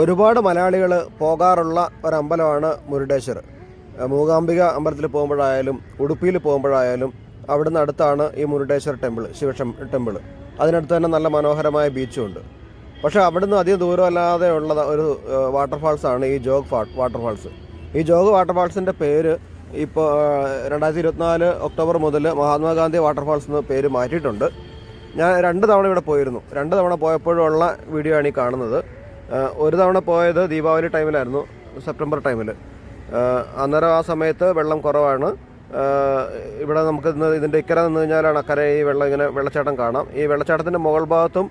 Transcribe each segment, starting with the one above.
ഒരുപാട് മലയാളികൾ പോകാറുള്ള ഒരമ്പലമാണ് മുരുടേശ്വർ. മൂകാംബിക അമ്പലത്തിൽ പോകുമ്പോഴായാലും ഉടുപ്പിയിൽ പോകുമ്പോഴായാലും അവിടുന്ന് അടുത്താണ് ഈ മുരുടേശ്വർ ടെമ്പിൾ ശിവക്ഷം ടെമ്പിൾ. അതിനടുത്ത് തന്നെ നല്ല മനോഹരമായ ബീച്ചും ഉണ്ട് പക്ഷേ അവിടുന്ന് അധികം ദൂരമല്ലാതെ ഉള്ള ഒരു വാട്ടർഫാൾസ് ആണ് ഈ ജോഗ് വാട്ടർഫാൾസ്. ഈ ജോഗ് വാട്ടർഫാൾസിന്റെ പേര് ഇപ്പോൾ രണ്ടായിരത്തി ഇരുപത്തിനാല് ഒക്ടോബർ മുതൽ മഹാത്മാഗാന്ധി വാട്ടർഫാൾസ് എന്ന പേര് മാറ്റിയിട്ടുണ്ട്. ഞാൻ രണ്ട് തവണ ഇവിടെ പോയിരുന്നു. രണ്ട് തവണ പോയപ്പോഴുള്ള വീഡിയോ ആണ് ഈ കാണുന്നത്. ഒരു തവണ പോയത് ദീപാവലി ടൈമിലായിരുന്നു സെപ്റ്റംബർ ടൈമിൽ അന്നേരം ആ സമയത്ത് വെള്ളം കുറവാണ്. ഇവിടെ നമുക്ക് ഇതിന്റെ ഇക്കര നിന്ന് കഴിഞ്ഞാലാണ് അക്കരെ ഈ വെള്ളം ഇങ്ങനെ വെള്ളച്ചാട്ടം കാണാം. ഈ വെള്ളച്ചാട്ടത്തിന്റെ മുകൾ ഭാഗത്തും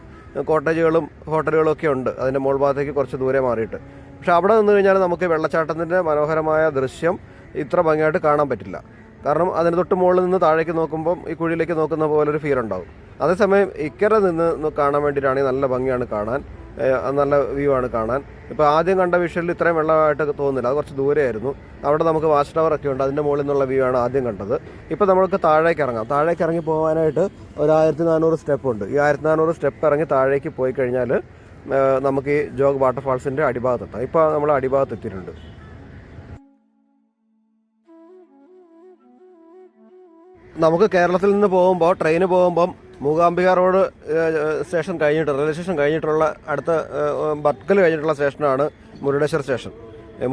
കോട്ടേജുകളും ഹോട്ടലുകളും ഒക്കെ ഉണ്ട്. അതിന്റെ മുകൾ ഭാഗത്തേക്ക് കുറച്ച് ദൂരെ മാറിയിട്ട്. പക്ഷേ അവിടെ നിന്ന് കഴിഞ്ഞാൽ നമുക്ക് വെള്ളച്ചാട്ടത്തിന്റെ മനോഹരമായ ദൃശ്യം ഇത്ര ഭംഗിയായിട്ട് കാണാൻ പറ്റില്ല. കാരണം അതിന് തൊട്ട് മുകളിൽ നിന്ന് താഴേക്ക് നോക്കുമ്പം ഈ കുഴിയിലേക്ക് നോക്കുന്ന പോലൊരു ഫീൽ ഉണ്ടാവും. അതേസമയം ഇക്കരെ നിന്ന് കാണാൻ വേണ്ടിയിട്ടാണെങ്കിൽ നല്ല ഭംഗിയാണ് കാണാൻ. നല്ല വ്യൂ ആണ് കാണാൻ. ഇപ്പോൾ ആദ്യം കണ്ട വിഷനിൽ ഇത്രയും വെള്ളമായിട്ട് തോന്നുന്നില്ല. അത് കുറച്ച് ദൂരെയായിരുന്നു. അവിടെ നമുക്ക് വാച്ച് ടവർ ഒക്കെ ഉണ്ട്. അതിന്റെ മുകളിൽ നിന്നുള്ള വ്യൂ ആണ് ആദ്യം കണ്ടത്. ഇപ്പോൾ നമുക്ക് താഴേക്ക് ഇറങ്ങാം. താഴേക്ക് ഇറങ്ങി പോകാനായിട്ട് ഒരു ആയിരത്തി നാനൂറ് സ്റ്റെപ്പ് ഉണ്ട്. ഈ ആയിരത്തി നാനൂറ് സ്റ്റെപ്പ് ഇറങ്ങി താഴേക്ക് പോയി കഴിഞ്ഞാൽ നമുക്ക് ഈ ജോഗ് വാട്ടർഫാൾസിന്റെ അടിഭാഗത്തെത്താം. ഇപ്പോൾ നമ്മൾ അടിഭാഗത്ത് എത്തിയിട്ടുണ്ട് നമുക്ക് കേരളത്തിൽ നിന്ന് പോകുമ്പോൾ ട്രെയിന് പോകുമ്പം മൂകാംബിക റോഡ് സ്റ്റേഷൻ കഴിഞ്ഞിട്ട് റെയിൽവേ സ്റ്റേഷൻ കഴിഞ്ഞിട്ടുള്ള അടുത്ത ബത്കൽ കഴിഞ്ഞിട്ടുള്ള സ്റ്റേഷനാണ് മുരുടേശ്വർ സ്റ്റേഷൻ.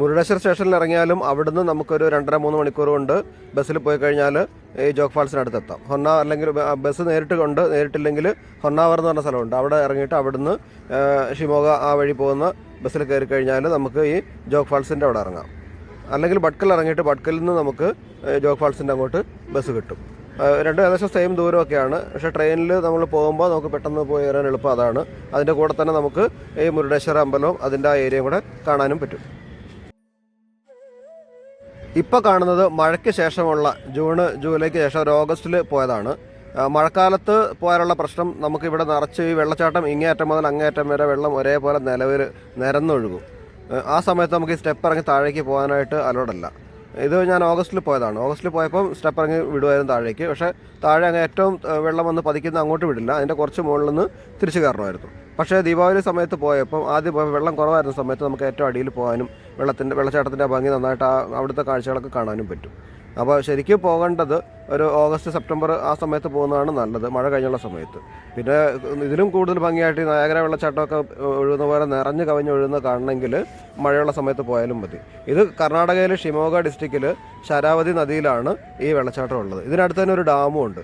മുരുടേശ്വർ സ്റ്റേഷനിൽ ഇറങ്ങിയാലും അവിടുന്ന് നമുക്കൊരു രണ്ടര മൂന്ന് മണിക്കൂർ കൊണ്ട് ബസ്സിൽ പോയി കഴിഞ്ഞാൽ ഈ ജോഗ് ഫാൾസിനടുത്ത് എത്താം ഹൊന്ന അല്ലെങ്കിൽ ബസ് നേരിട്ട് കൊണ്ട് നേരിട്ടില്ലെങ്കിൽ ഹൊന്നാവർ എന്ന് പറഞ്ഞ സ്ഥലമുണ്ട്. അവിടെ ഇറങ്ങിയിട്ട് അവിടുന്ന് ഷിമോഗ ആ വഴി പോകുന്ന ബസ്സിൽ കയറി കഴിഞ്ഞാൽ നമുക്ക് ഈ ജോഗ് ഫാൾസിന്റെ അവിടെ ഇറങ്ങാം. അല്ലെങ്കിൽ ബട്ക്കൽ ഇറങ്ങിയിട്ട് ബട്ക്കലിൽ നിന്ന് നമുക്ക് ജോഗ് ഫാൾസിന്റെ അങ്ങോട്ട് ബസ് കിട്ടും. രണ്ടും ഏകദേശം സെയിം ദൂരമൊക്കെയാണ്. പക്ഷെ ട്രെയിനിൽ നമ്മൾ പോകുമ്പോൾ നമുക്ക് പെട്ടെന്ന് പോയി കയറാൻ എളുപ്പം അതാണ്. അതിന്റെ കൂടെ തന്നെ നമുക്ക് ഈ മുരുടേശ്വര അമ്പലവും അതിന്റെ ആ ഏരിയയും കൂടെ കാണാനും പറ്റും. ഇപ്പോൾ കാണുന്നത് മഴയ്ക്ക് ശേഷമുള്ള ജൂണ് ജൂലൈക്ക് ശേഷം ഒരു ഓഗസ്റ്റിൽ പോയതാണ്. മഴക്കാലത്ത് പോയാലുള്ള പ്രശ്നം നമുക്കിവിടെ നിറച്ച് ഈ വെള്ളച്ചാട്ടം ഇങ്ങേയറ്റം മുതൽ അങ്ങേയറ്റം വരെ വെള്ളം ഒരേപോലെ നിലവിൽ നിരന്നൊഴുകും. ആ സമയത്ത് നമുക്ക് ഈ സ്റ്റെപ്പ് ഇറങ്ങി താഴേക്ക് പോകാനായിട്ട് അലോഡല്ല ഇത് ഞാൻ ഓഗസ്റ്റിൽ പോയതാണ്. ഓഗസ്റ്റിൽ പോയപ്പം സ്റ്റെപ്പ് ഇറങ്ങി വിടുമായിരുന്നു താഴേക്ക്. പക്ഷേ താഴെ അങ്ങ് ഏറ്റവും വെള്ളം വന്ന് പതിക്കുന്ന അങ്ങോട്ട് വിടില്ല. അതിന്റെ കുറച്ച് മുകളിൽ നിന്ന് തിരിച്ചു കയറണമായിരുന്നു. പക്ഷേ ദീപാവലി സമയത്ത് പോയപ്പം ആദ്യം വെള്ളം കുറവായിരുന്ന സമയത്ത് നമുക്ക് ഏറ്റവും അടിയിൽ പോകാനും വെള്ളത്തിന്റെ വെള്ളച്ചാട്ടത്തിന്റെ ഭംഗി നന്നായിട്ട് ആ അവിടുത്തെ കാഴ്ചകളൊക്കെ കാണാനും പറ്റും. അപ്പോൾ ശരിക്കും പോകേണ്ടത് ഒരു ഓഗസ്റ്റ് സെപ്റ്റംബർ ആ സമയത്ത് പോകുന്നതാണ് നല്ലത് മഴ കഴിഞ്ഞുള്ള സമയത്ത്. പിന്നെ ഇതിലും കൂടുതൽ ഭംഗിയായിട്ട് ഈ നയാഗര വെള്ളച്ചാട്ടമൊക്കെ ഒഴുകുന്ന പോലെ നിറഞ്ഞു കവിഞ്ഞ് ഒഴുകുന്ന കാണണമെങ്കിൽ മഴയുള്ള സമയത്ത് പോയാലും മതി. ഇത് കർണാടകയിലെ ഷിമോഗ ഡിസ്ട്രിക്റ്റിൽ ശരാവതി നദിയിലാണ് ഈ വെള്ളച്ചാട്ടം ഉള്ളത്. ഇതിനടുത്ത് തന്നെ ഒരു ഡാമും ഉണ്ട്.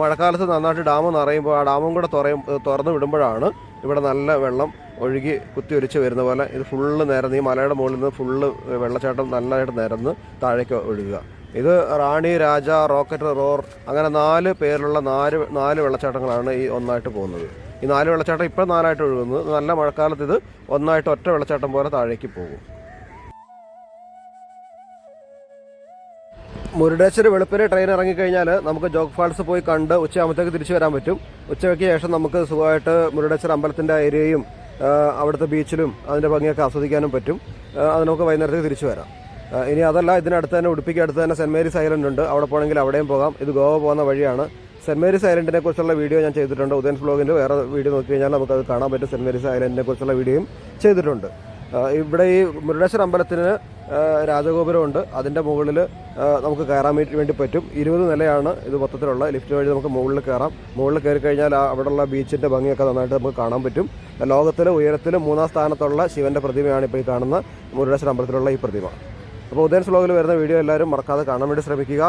മഴക്കാലത്ത് നന്നായിട്ട് ഡാം നിറയുമ്പോൾ ആ ഡാമും കൂടെ തുറയും തുറന്നു വിടുമ്പോഴാണ് ഇവിടെ നല്ല വെള്ളം ഒഴുകി കുത്തി ഒരിച്ച് വരുന്ന പോലെ ഇത് ഫുള്ള് നിരന്ന് ഈ മലയുടെ മുകളിൽ നിന്ന് ഫുള്ള് വെള്ളച്ചാട്ടം നല്ലതായിട്ട് നിരന്ന് താഴേക്ക് ഒഴുകുക. ഇത് റാണി രാജ റോക്കറ്റ് റോർ അങ്ങനെ നാല് പേരിലുള്ള നാല് നാല് വെള്ളച്ചാട്ടങ്ങളാണ് ഈ ഒന്നായിട്ട് പോകുന്നത്. ഈ നാല് വെള്ളച്ചാട്ടം ഇപ്പോൾ നാലായിട്ട് ഒഴുകുന്നത്. നല്ല മഴക്കാലത്ത് ഇത് ഒന്നായിട്ട് ഒറ്റ വെള്ളച്ചാട്ടം പോലെ താഴേക്ക് പോകും. മുരുടേശ്വർ വെളുപ്പിന് ട്രെയിൻ ഇറങ്ങിക്കഴിഞ്ഞാൽ നമുക്ക് ജോഗ് ഫാൾസ് പോയി കണ്ട് ഉച്ചയാകുമ്പോഴത്തേക്ക് തിരിച്ചു വരാൻ പറ്റും. ഉച്ചയ്ക്ക് ശേഷം നമുക്ക് സുഖമായിട്ട് മുരുടേശ്വർ അമ്പലത്തിന്റെ ഏരിയയും അവിടുത്തെ ബീച്ചിലും അതിന്റെ ഭംഗിയൊക്കെ ആസ്വദിക്കാനും പറ്റും. അത് നമുക്ക് വൈകുന്നേരത്തേക്ക് തിരിച്ചു വരാം. ഇനി അതല്ല ഇതിനടുത്ത് തന്നെ ഉടുപ്പിക്ക് അടുത്ത് തന്നെ സെന്റ് മേരീസ് ഐലൻഡ് ഉണ്ട്. അവിടെ പോകണമെങ്കിൽ അവിടെയും പോകാം. ഇത് ഗോവ പോകുന്ന വഴിയാണ്. സെന്റ് മേരീസ് ഐലൻഡിനെ കുറിച്ചുള്ള വീഡിയോ ഞാൻ ചെയ്തിട്ടുണ്ട്. ഉദയൻ ഫ്ലോഗിന്റെ വേറെ വീഡിയോ നോക്കി കഴിഞ്ഞാൽ നമുക്കത് കാണാൻ പറ്റും. സെന്റ് മേരീസ് ഐലൻഡിനെ കുറിച്ചുള്ള വീഡിയോയും ചെയ്തിട്ടുണ്ട്. ഇവിടെ ഈ മുരുടേശ്വർ അമ്പലത്തിന് രാജഗോപുരമുണ്ട് അതിന്റെ മുകളിൽ നമുക്ക് കയറാൻ വേണ്ടി പറ്റും. ഇരുപത് നിലയാണ് ഇത് മൊത്തത്തിലുള്ള. ലിഫ്റ്റ് വഴി നമുക്ക് മുകളിൽ കയറാം. മുകളിൽ കയറി കഴിഞ്ഞാൽ അവിടെയുള്ള ബീച്ചിന്റെ ഭംഗിയൊക്കെ നന്നായിട്ട് നമുക്ക് കാണാൻ പറ്റും. ലോകത്തിലെ ഉയരത്തിൽ മൂന്നാം സ്ഥാനത്തുള്ള ശിവന്റെ പ്രതിമയാണ് ഇപ്പോൾ ഈ കാണുന്ന മുരുടേശ്വര അമ്പലത്തിലുള്ള ഈ പ്രതിമ. അപ്പോൾ ഉദയൻസ് വ്ലോഗിൽ വരുന്ന വീഡിയോ എല്ലാവരും മറക്കാതെ കാണാൻ വേണ്ടി ശ്രമിക്കുക.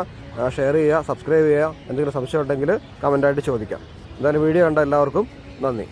ഷെയർ ചെയ്യുക സബ്സ്ക്രൈബ് ചെയ്യുക. എന്തെങ്കിലും സംശയം ഉണ്ടെങ്കിൽ കമന്റായിട്ട് ചോദിക്കാം. എന്തായാലും വീഡിയോ കണ്ട എല്ലാവർക്കും നന്ദി.